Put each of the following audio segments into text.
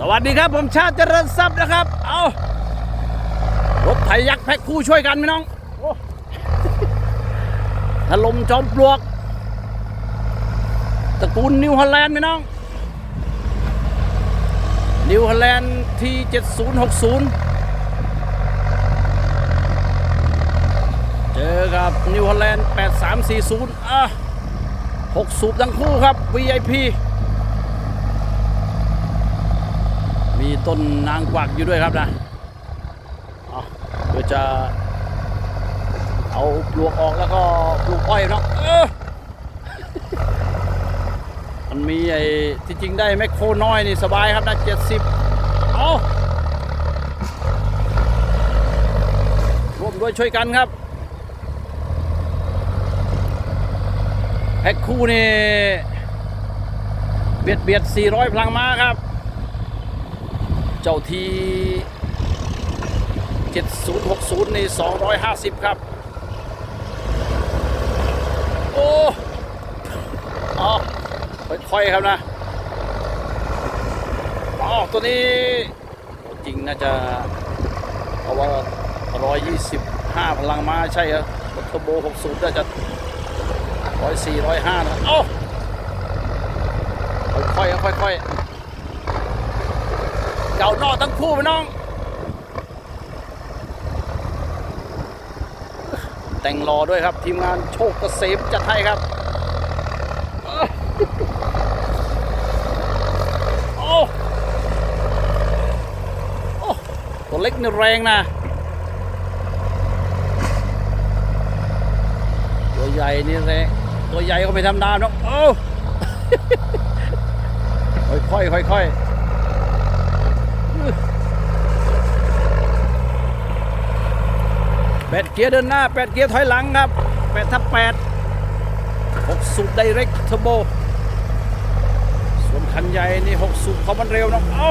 สวัสดีครับผมชาติเจริญทรัพย์นะครับ เอารถไถยักษ์แพ็คคู่ช่วยกันไหมน้องถล่มจอมปลวกตระกูลนิวฮอลแลนด์ไหมน้อง นิวฮอลแลนด์ที่7060เจอกับนิวฮอลแลนด์8340อะ6สูบทั้งคู่ครับ VIP มีต้นนางกวักอยู่ด้วยครับนะเอาเพื่อจะเอาปลวกออกแล้วก็ปลูกอ้อยเนาะมันมีไอ้ที่จริงได้แมคโครน้อยนี่สบายครับนะเจ็ดสิบเอาร่วมด้วยช่วยกันครับแพ็คคู่นี่เบียดเบียด400 พลังม้าครับ เจ้าที7060นี่250 ครับ โอ้เอาค่อยๆครับนะอ๋อตัวนี้จริงน่าจะเพราะว่า 125 พลังม้าใช่ครับรถเทอร์โบ 60 น่าจะร้อยสี่ร้อยห้านะเอ้าค่อยๆค่อยๆ เก่านอกทั้งคู่ไปน้อง แต่งรอด้วยครับ ทีมงานโชคเกษมจัดให้ครับ โอ้โอ้ตัวเล็กนี่แรงนะตัวใหญ่นี่แหละตัวใหญ่ก็ไม่ทำนานหรอกโอ้ค่อยค่อยๆค่อย แปดเกียร์เดินหน้าแปดเกียร์ถอยหลังครับแปดทับแปดหกสูบไดเรกเทอร์โบส่วนคันใหญ่นี่หกสูบเขามันเร็วนะเอ้า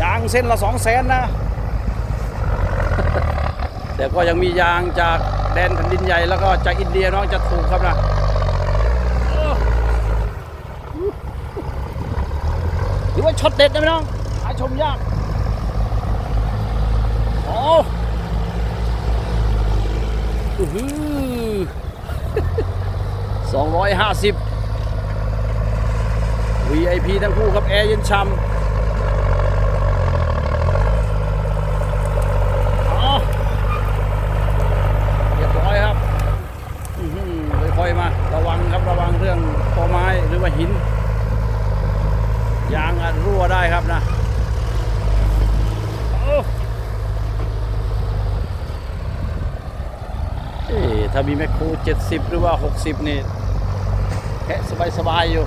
ยางเส้นละสองแสนนะ แต่ก็ยังมียางจากแดนแผ่นดินใหญ่แล้วก็จากอินเดียน้องจะถูกครับนะหรือว่าช็อตเด็ดนะพี่น้อง หาชมยาก โอ้อื้อหือสองร้อยห้าสิบ VIP ทั้งคู่ครับ แอร์เย็นช่ำอ๋อเรียบร้อยครับอื้อหือค่อยมาระวังครับระวังเรื่องตอไม้หรือว่าหิน ยางอาจรั่วได้ครับนะโอ้เอ๊ะ ถ้ามีแมคโคร70 หรือว่า 60 นี่แค่สบายๆอยู่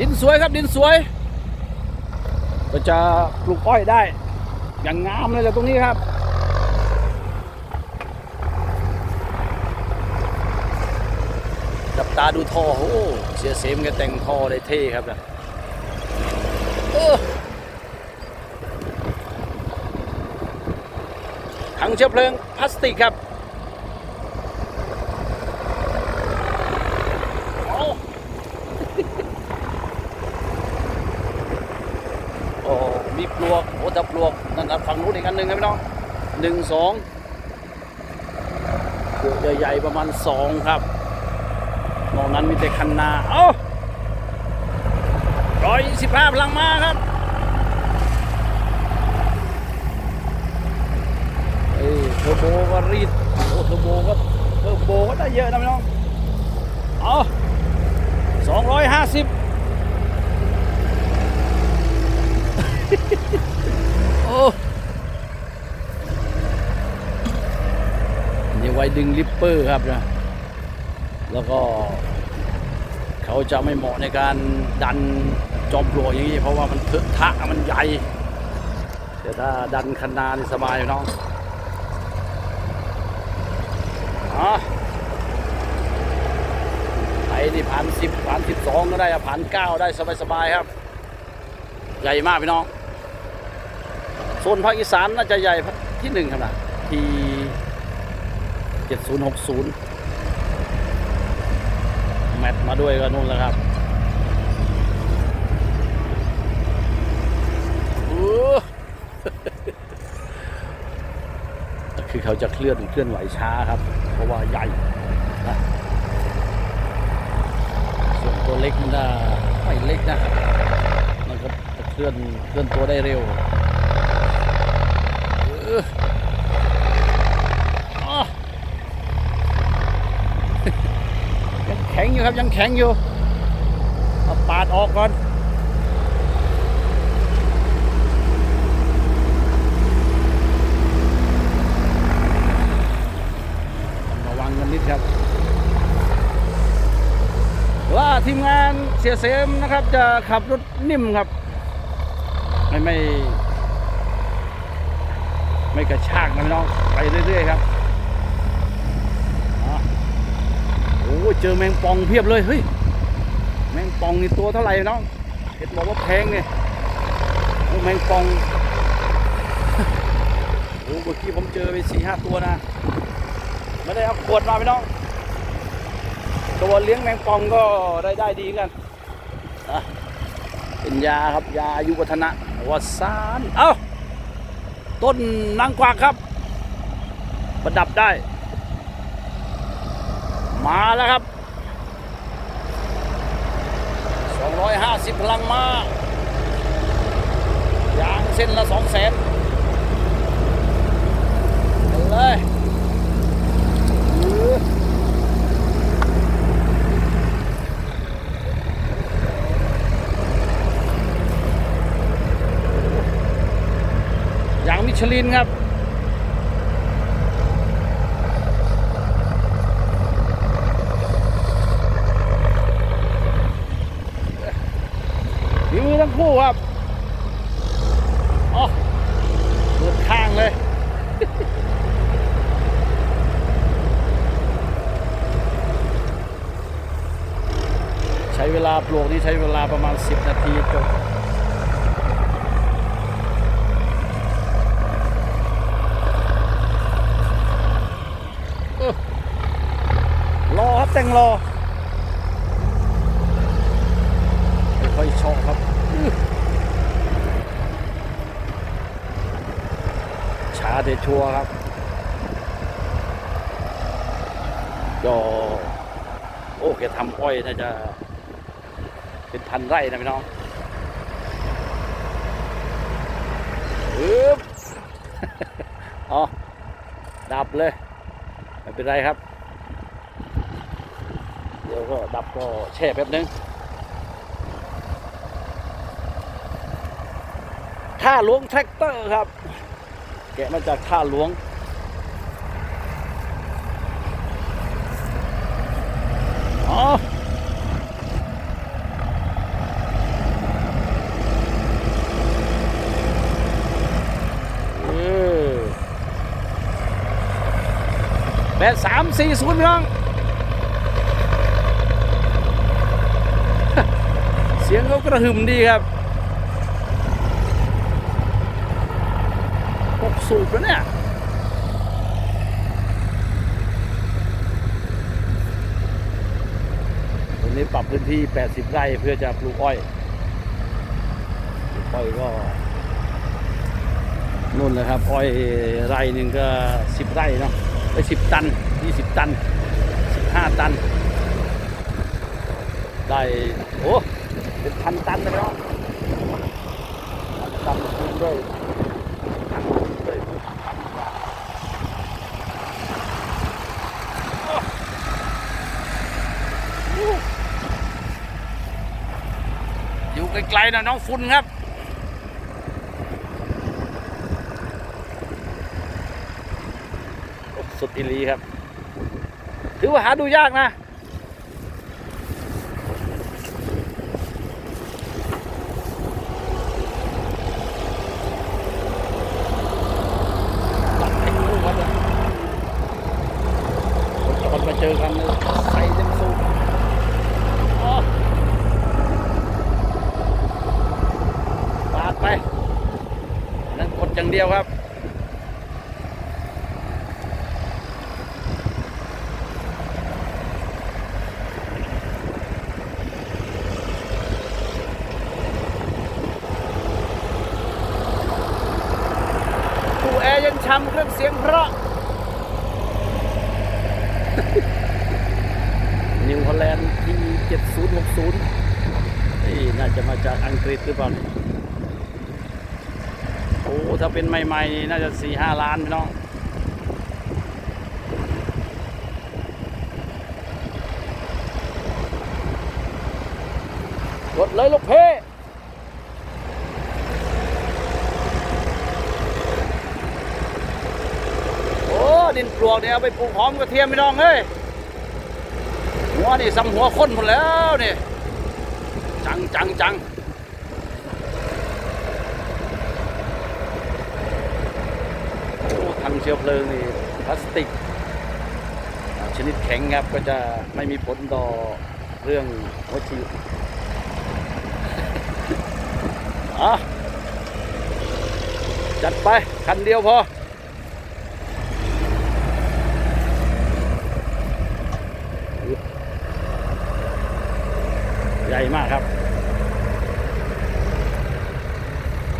ดินสวยครับดินสวย ก็จะปลูกอ้อยได้ อย่างงามเลยแหละตรงนี้ครับจับตาดูท่อโอ้เสียเสมแกแต่งท่อได้เท่ครับนะเออ ถังเชื้อเพลิงพลาสติกครับโอ้โอ้มีปลวกโอ้ถ้าปลวกนั่นนะฝั่งนู้นอีกอันหนึ่งครับพี่น้องหนึ่งสองปลวกใหญ่ๆประมาณสองครับนอกนั้นมีแต่คันนา เอ้าร้อยสิบห้าพลังมาครับ เทอร์โบก็รีดโอ้เทอร์โบก็เทอร์โบก็ได้เยอะนะพี่น้องเอาสองร้อยห้าสิบโอ้นี่ไว้ดึงลิปเปอร์ครับนะ แล้วก็เขาจะไม่เหมาะในการดันจอมปลวกอย่างนี้ เพราะว่ามันเถอะทะมันใหญ่ แต่ถ้าดันคันนานี่สบายน้อง อ๋อไอ้นี่ผ่านสิบผ่านสิบสองก็ได้อะผ่านเก้าได้สบายๆครับ ใหญ่มากพี่น้องโซนภาคอีสานน่าจะใหญ่ที่หนึ่งครับนะที่7060แมทมาด้วยก็นู่นแล้วครับ คือเขาจะเคลื่อนเคลื่อนไหวช้าครับ เพราะว่าใหญ่นะส่วนตัวเล็กมันน่ะไม่เล็กนะมันก็จะเคลื่อนเคลื่อนตัวได้เร็วยังแข็งอยู่ครับยังแข็งอยู่เอาปาดออกก่อนต้องระวังกันนิดครับ ว่า ทีมงานเสียเสมนะครับ จะขับรถนิ่มครับ ไม่ไม่ ไม่กระชากนะพี่น้องไปเรื่อยๆครับโอ้เจอแมงปองเพียบเลยเฮ้ยแมงปองนี่ตัวเท่าไหร่น้องเห็นบอกว่าแพงเนี่ยโอ้แมงปองโอ้เมื่อกี้ผมเจอไปสี่ห้าตัวนะไม่ได้เอาขวดมาพี่น้อง ตัวเลี้ยงแมงปองก็ได้ได้ดีกันเป็นยาครับยาอายุวัฒนะวัสานเอ้าต้นนางกวักครับ ประดับได้ มาแล้วครับ 250 พลังมายางเส้นละ2แสนไปเลยอื้อยางมิ ชลินครับฝีมือทั้งคู่ครับอ๋อเปิดข้างเลยใช้เวลาปลูกนี่ใช้เวลาประมาณ 10 นาทีจบเอ้อรอครับ แต่งรอค่อยๆชอครับช้าเดชัวร์ครับก็โอ้แกทำอ้อยน่าจะ เป็นพันไร่นะพี่น้องอึ๊บอ๋อดับเลย ไม่เป็นไรครับ็ดับก็แช่แป๊บนึง ท่าหลวงแท็กเตอร์ครับ แกะมาจากท่าหลวงอ๋อเออแปดสามสี่ศูนย์พี่น้อง เสียงเขา กระหึ่มดีครับหกสูบแล้วเนี่ยตรงนี้ปรับพื้นที่ 80 ไร่เพื่อจะปลูกอ้อยปลูกอ้อยก็นู่นเลยครับ อ้อยไร่หนึ่งก็ 10 ไร่เนาะไป10ตัน 20 ตัน 15 ตัน ได้ โอ้ เป็นพันตันเลยเนาะพันตันคูณด้วยอยู่ไกลๆนะน้องฝุ่นครับสุดอีหลีครับ ถือว่าหาดูยากนะ ตัดให้ดู ครับเนี่ยจอดมาเจอกันเลยใส่เต็มสูบอ๋อปาดไป นั่นกดอย่างเดียวครับ รื่อง เสียงเพราะนิวฮอลแลนด์ที่7060นี่น่าจะมาจากอังกฤษหรือเปล่าโอ้ถ้าเป็นใหม่ๆนี่น่าจะ4-5ล้านพี่น้องกดเลยลูกเพ่โอ้ ดินป ลวกเนี่ยเอาไปปลูกหอมกระเทียมพี่น้องเอ้ยหัวนี่ซ้ำหัวคนหมดแล้วนี่จังจังจังทางเชื้อเพลิงนี่พลาสติก ชนิดแข็งครับก็จะไม่มีผลต่อเรื่องหัวฉีดอะจัดไป คันเดียวพอ หญ่มากครับ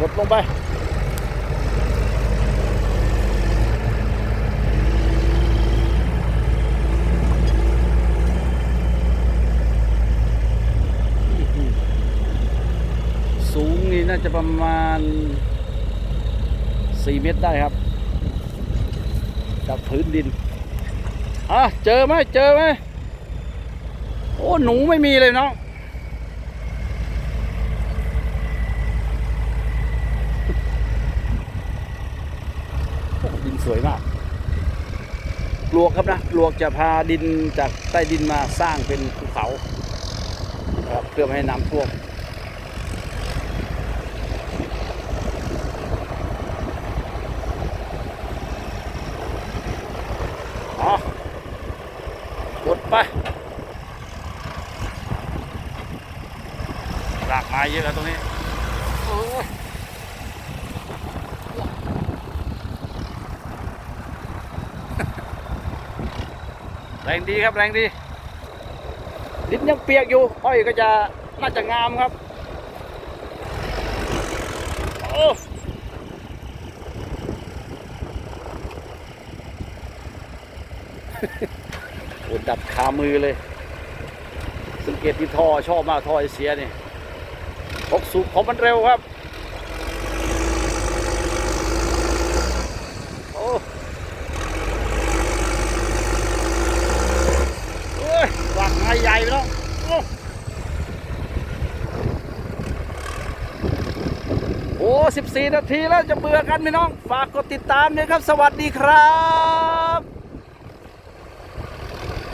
กดลงไปสูงนี่น่าจะประมาณ 4 เมตรได้ครับจากพื้นดิน อะ เจอไหมเจอไหมโอ้ หนูไม่มีเลยเนาะ โอ้ดิน สวยมากปลวกครับนะปลวกจะพาดินจากใต้ดินมาสร้างเป็นภูเขาครับเพื่อให้น้ำท่วมอ๋อกดไปรากไม้เยอะแล้วตรงนี้โอ้ย แรงดีครับแรงดีดินยังเปียกอยู่อ้อยก็จะน่าจะงามครับโอ้โอ้ดับคามือเลย สังเกตที่ท่อชอบมากท่อไอเสียนี่พกสูบของมันเร็วครับ 14 นาทีแล้วจะเบื่อกันไหมน้อง ฝากกดติดตามด้วยครับ สวัสดีครับ